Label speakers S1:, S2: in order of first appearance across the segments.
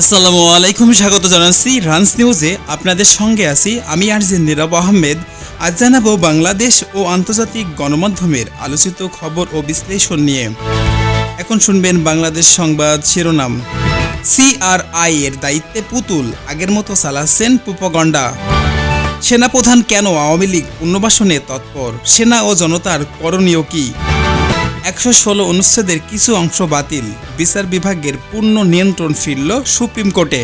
S1: আসসালামু আলাইকুম, স্বাগত জানাচ্ছি রানস নিউজে। আপনাদের সঙ্গে আছি আমি আরজিন নীরব আহমেদ। আজ জানাব বাংলাদেশ ও আন্তর্জাতিক গণমাধ্যমের আলোচিত খবর ও বিশ্লেষণ নিয়ে। এখন শুনবেন বাংলাদেশ সংবাদ শিরোনাম। সিআরআই এর দায়িত্বে পুতুল, আগের মতো চালাচ্ছেন পুপগণ্ডা। সেনাপ্রধান কেন আওয়ামী লীগ পুনর্বাসনে তৎপর? সেনা ও জনতার করণীয় কী? একশো ষোলো অনুচ্ছেদের কিছু অংশ বাতিল। বিচার বিভাগের পূর্ণ নিয়ন্ত্রণ ফিরল সুপ্রিম কোর্টে।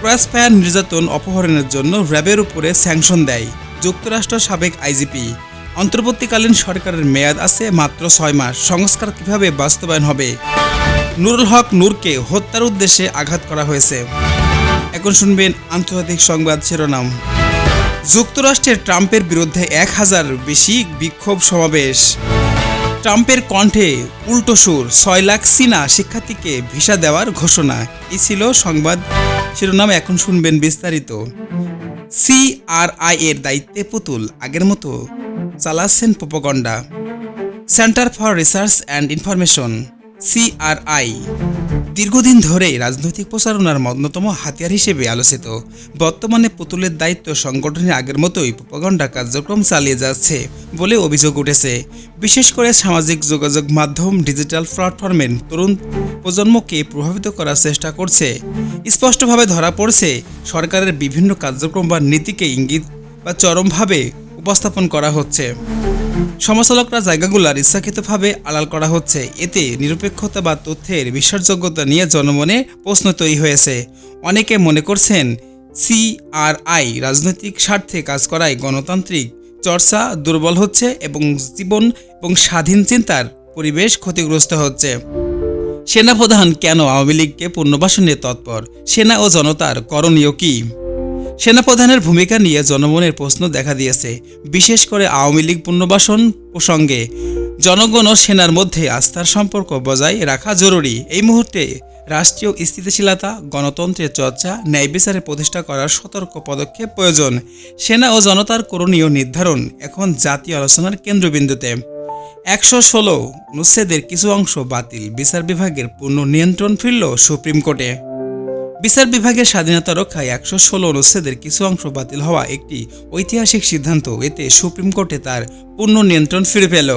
S1: ক্রসফায়ার নির্যাতন অপহরণের জন্য র্যাবের উপরে স্যাংশন দেয় যুক্তরাষ্ট্র সাবেক আইজিপি। অন্তর্বর্তীকালীন সরকারের মেয়াদ আছে মাত্র ছয় মাস। সংস্কার কীভাবে বাস্তবায়ন হবে? নুরুল হক নূরকে হত্যার উদ্দেশ্যে আঘাত করা হয়েছে। এখন শুনবেন আন্তর্জাতিক সংবাদ শিরোনাম। যুক্তরাষ্ট্রের ট্রাম্পের বিরুদ্ধে এক হাজার বেশি বিক্ষোভ সমাবেশ। ট্রাম্পের কণ্ঠে উল্টো সুর, ছয় লাখ সিনা শিক্ষার্থীকে ভিসা দেওয়ার ঘোষণা। এ ছিল সংবাদ। শিরোনাম এখন শুনবেন বিস্তারিত। সিআরআই এর দায়িত্বে পুতুল, আগের মতো চালাচ্ছেন propaganda. Centre for research and information, CRI. দীর্ঘদিন ধরে রাজনৈতিক প্রচারণার অন্যতম হাতিয়ার হিসেবে আলোচিত। বর্তমানে পুতুলের দায়িত্ব সংগঠনের আগের মতোই প্রোপাগন্ডা কার্যক্রম চালিয়ে যাচ্ছে বলে অভিযোগ উঠেছে। বিশেষ করে সামাজিক যোগাযোগ মাধ্যম ডিজিটাল প্ল্যাটফর্মের তরুণ প্রজন্মকে প্রভাবিত করার চেষ্টা করছে। স্পষ্টভাবে ধরা পড়ছে, সরকারের বিভিন্ন কার্যক্রম বা নীতিকে ইঙ্গিত বা চরমভাবে উপস্থাপন করা হচ্ছে। সমালোচকরা জায়গাগুলার ইচ্ছাকৃতভাবে আড়াল করা হচ্ছে। এতে নিরপেক্ষতা বা তথ্যের বিশ্বাসযোগ্যতা নিয়ে জনমনে প্রশ্ন তৈরি হয়েছে। অনেকে মনে করছেন, সিআরআই রাজনৈতিক স্বার্থে কাজ করায় গণতান্ত্রিক চর্চা দুর্বল হচ্ছে এবং জীবন এবং স্বাধীন চিন্তার পরিবেশ ক্ষতিগ্রস্ত হচ্ছে। সেনাপ্রধান কেন আওয়ামী লীগকে পুনর্বাসনে তৎপর? সেনা ও জনতার করণীয় কী? সেনাপ্রধানের ভূমিকা নিয়ে জনমনের প্রশ্ন দেখা দিয়েছে। বিশেষ করে আওয়ামী লীগ পুনর্বাসন প্রসঙ্গে, জনগণ ও সেনার মধ্যে আস্থার সম্পর্ক বজায় রাখা জরুরি। এই মুহূর্তে রাষ্ট্রীয় স্থিতিশীলতা, গণতন্ত্রের চর্চা, ন্যায় বিচারে প্রতিষ্ঠা করার সতর্ক পদক্ষেপ প্রয়োজন। সেনা ও জনতার করণীয় নির্ধারণ এখন জাতীয় আলোচনার কেন্দ্রবিন্দুতে। একশো ষোলো অনুচ্ছেদের কিছু অংশ বাতিল। বিচার বিভাগের পূর্ণ নিয়ন্ত্রণ ফিরল সুপ্রিম কোর্টে। বিচার বিভাগের স্বাধীনতা রক্ষায় একশো ষোলো অনুচ্ছেদের কিছু অংশ বাতিল হওয়া একটি ঐতিহাসিক সিদ্ধান্ত। এতে সুপ্রিম কোর্টে তার পূর্ণ নিয়ন্ত্রণ ফিরে পেল।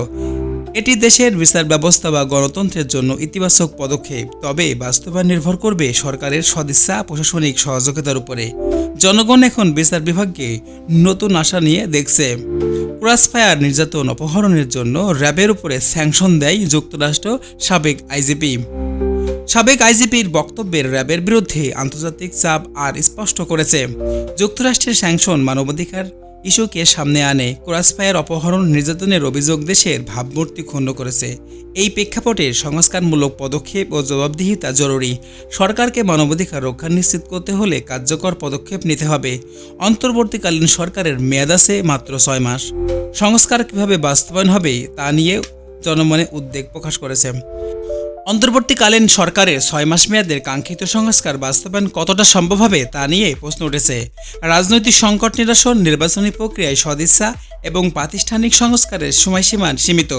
S1: এটি দেশের বিচার ব্যবস্থা বা গণতন্ত্রের জন্য ইতিবাচক পদক্ষেপ, তবে বাস্তবায়ন নির্ভর করবে সরকারের সদিচ্ছা, প্রশাসনিক সহযোগিতার উপরে। জনগণ এখন বিচার বিভাগকে নতুন আশা নিয়ে দেখছে। ক্রসফায়ার নির্যাতন অপহরণের জন্য র্যাবের উপরে স্যাংশন দেয় যুক্তরাষ্ট্র সাবেক আইজিপি। সাবেক আইজিপির বক্তব্যের র্যাবের বিরুদ্ধে আন্তর্জাতিক চাপ আর স্পষ্ট করেছে। যুক্তরাষ্ট্রের স্যাংশন মানবাধিকার ইস্যুকে সামনে আনে, ক্রসফায়ার অপহরণ নির্যাতনের অভিযোগ দেশের ভাবমূর্তি ক্ষুণ্ণ করেছে। এই প্রেক্ষাপটে সংস্কারমূলক পদক্ষেপ ও জবাবদিহিতা জরুরি। সরকারকে মানবাধিকার রক্ষা নিশ্চিত করতে হলে কার্যকর পদক্ষেপ নিতে হবে। অন্তর্বর্তীকালীন সরকারের মেয়াদ আছে মাত্র ছয় মাস। সংস্কার কীভাবে বাস্তবায়ন হবে তা নিয়ে জনমনে উদ্বেগ প্রকাশ করেছে। অন্তর্বর্তীকালীন সরকারের ছয় মাস মেয়াদের কাঙ্ক্ষিত সংস্কার বাস্তবায়ন কতটা সম্ভব হবে তা নিয়ে প্রশ্ন উঠেছে। রাজনৈতিক সংকট নিরসন, নির্বাচনী প্রক্রিয়ায় সদিচ্ছা এবং প্রাতিষ্ঠানিক সংস্কারের সময়সীমা সীমিত।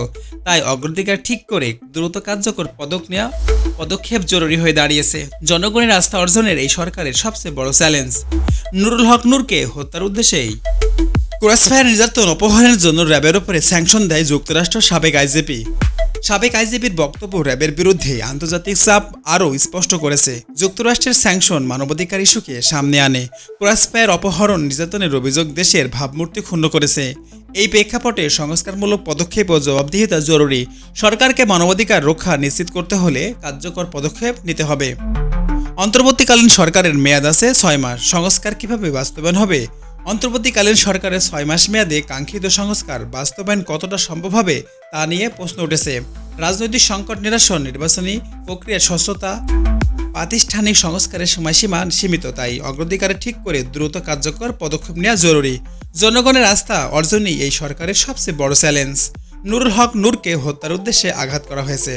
S1: তাই অগ্রাধিকার ঠিক করে দ্রুত কার্যকর পদক নেওয়া পদক্ষেপ জরুরি হয়ে দাঁড়িয়েছে। জনগণের আস্থা অর্জনের এই সরকারের সবচেয়ে বড় চ্যালেঞ্জ। নুরুল হক নূরকে হত্যার উদ্দেশ্যেই ক্রসফায়ার নির্যাতন অপহরণের জন্য র্যাবের উপরে স্যাংশন দেয় যুক্তরাষ্ট্র সাবেক আইজিপি। সাবেক আইজিপির বক্তব্য র্যাবের বিরুদ্ধে আন্তর্জাতিক চাপ আরও স্পষ্ট করেছে। যুক্তরাষ্ট্রের স্যাংশন মানবাধিকার ইস্যুকে সামনে আনে। ক্রসফায়ার অপহরণ নির্যাতনের অভিযোগ দেশের ভাবমূর্তি ক্ষুণ্ণ করেছে। এই প্রেক্ষাপটে সংস্কারমূলক পদক্ষেপ ও জবাবদিহিতা জরুরি। সরকারকে মানবাধিকার রক্ষা নিশ্চিত করতে হলে কার্যকর পদক্ষেপ নিতে হবে। অন্তর্বর্তীকালীন সরকারের মেয়াদ আছে ছয় মাস। সংস্কার কীভাবে বাস্তবায়ন হবে অন্তর্বর্তীকালীন সরকারের ছয় মাস মেয়াদে কাঙ্ক্ষিত সংস্কার বাস্তবায়ন কতটা সম্ভব হবে তা নিয়ে প্রশ্ন উঠেছে। রাজনৈতিক সংকট নিরসন, নির্বাচনী প্রক্রিয়ার স্বচ্ছতা, প্রাতিষ্ঠানিক সংস্কারের সময়সীমা সীমিত, তাই অগ্রাধিকারে ঠিক করে দ্রুত কার্যকর পদক্ষেপ নেওয়া জরুরি। জনগণের আস্থা অর্জনই এই সরকারের সবচেয়ে বড় চ্যালেঞ্জ নুরুল হক নূরকে হত্যার উদ্দেশ্যে আঘাত করা হয়েছে।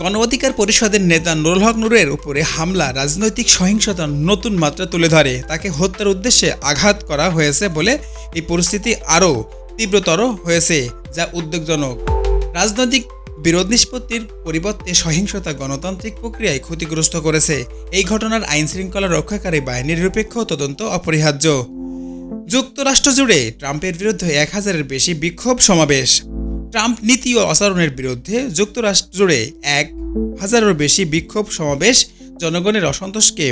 S1: গণ অধিকার পরিষদের নেতা নুরুল হক নূরের উপরে হামলা, রাজনৈতিক সহিংসতার নতুন মাত্রা তুলে ধরে। তাকে হত্যার উদ্দেশ্যে আঘাত করা হয়েছে বলে এই পরিস্থিতি আরও তীব্রতর হয়েছে, যা উদ্বেগজনক। রাজনৈতিক বিরোধ নিষ্পত্তির পরিবর্তে সহিংসতা গণতান্ত্রিক প্রক্রিয়ায় ক্ষতিগ্রস্ত করেছে। এই ঘটনার আইন শৃঙ্খলা রক্ষাকারী বাহিনীর নিরপেক্ষ তদন্ত অপরিহার্য। যুক্তরাষ্ট্র জুড়ে ট্রাম্পের বিরুদ্ধে এক হাজারের বেশি বিক্ষোভ সমাবেশ। ট্রাম্প নীতি ও আচরণের বিরুদ্ধে যুক্তরাষ্ট্র জুড়ে এক হাজারের বেশি বিক্ষোভ সমাবেশ জনগণের অসন্তোষকে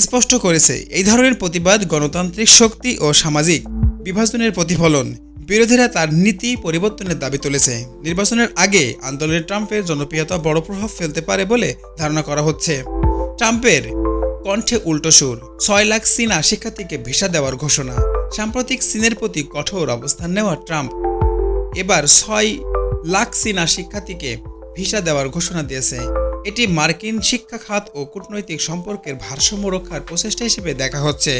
S1: স্পষ্ট করেছে। এই ধরনের প্রতিবাদ গণতান্ত্রিক শক্তি ও সামাজিক বিভাজনের প্রতিফলন বিরোধীরা তার নীতি পরিবর্তনের দাবি তুলেছে। নির্বাচনের আগে আন্দোলনে ট্রাম্পের জনপ্রিয়তা বড় প্রভাব ফেলতে পারে বলে ধারণা করা হচ্ছে। ট্রাম্পের কণ্ঠে উল্টো সুর, ছয় লাখ চীনা শিক্ষার্থীকে ভিসা দেওয়ার ঘোষণা। সাম্প্রতিক চীনের প্রতি কঠোর অবস্থান নেওয়া ট্রাম্প এবার ছয় লাখ চীনা শিক্ষার্থীকে ভিসা দেওয়ার ঘোষণা দিয়েছে। এটি মার্কিন শিক্ষা খাত ও কূটনৈতিক সম্পর্কের ভারসাম্য রক্ষার প্রচেষ্টা হিসেবে দেখা হচ্ছে।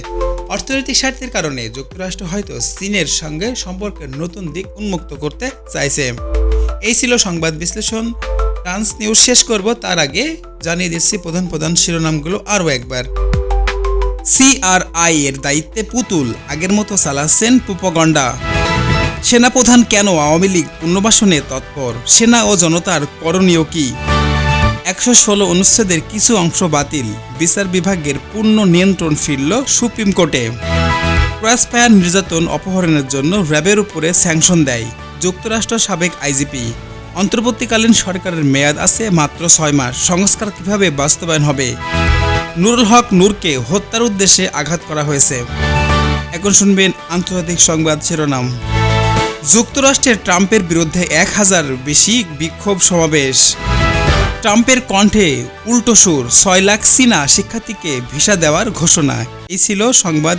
S1: অর্থনৈতিক স্বার্থের কারণে যুক্তরাষ্ট্র হয়তো চীনের সঙ্গে সম্পর্কের নতুন দিক উন্মুক্ত করতে চাইছে। এই ছিল সংবাদ বিশ্লেষণ। টান্স নিউজ শেষ করব তার আগে জানিয়ে দিচ্ছি প্রধান প্রধান শিরোনামগুলো আরও একবার। সিআরআই এর দায়িত্বে পুতুল, আগের মতো চালাচ্ছেন পুপগণ্ডা। সেনাপ্রধান কেন আওয়ামী লীগ পুনর্বাসনে তৎপর? সেনা ও জনতার করণীয় কি? একশো ষোলো অনুচ্ছেদের কিছু অংশ বাতিল। বিচার বিভাগের পূর্ণ নিয়ন্ত্রণ ফিরল সুপ্রিম কোর্টে। ক্রসফায়ার নির্যাতন অপহরণের জন্য র্যাবের উপরে স্যাংশন দেয় যুক্তরাষ্ট্র সাবেক আইজিপি। অন্তর্বর্তীকালীন সরকারের মেয়াদ আছে মাত্র ছয় মাস। সংস্কার কীভাবে বাস্তবায়ন হবে? নুরুল হক নূরকে হত্যার উদ্দেশ্যে আঘাত করা হয়েছে। এখন শুনবেন আন্তর্জাতিক সংবাদ শিরোনাম। যুক্তরাষ্ট্রের ট্রাম্পের বিরুদ্ধে এক হাজার বেশি বিক্ষোভ সমাবেশ। ট্রাম্পের কণ্ঠে উল্টো সুর, ছয় লাখ সিনা শিক্ষার্থীকে ভিসা দেওয়ার ঘোষণা। এই ছিল সংবাদ।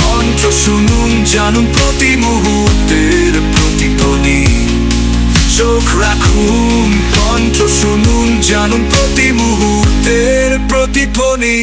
S2: কণ্ঠ শুনুন জানুন প্রতি মুহূর্তের প্রতিধ্বনি। চোখ রাখুন কণ্ঠ শুনুন জানুন প্রতি মুহূর্তের প্রতিধ্বনি।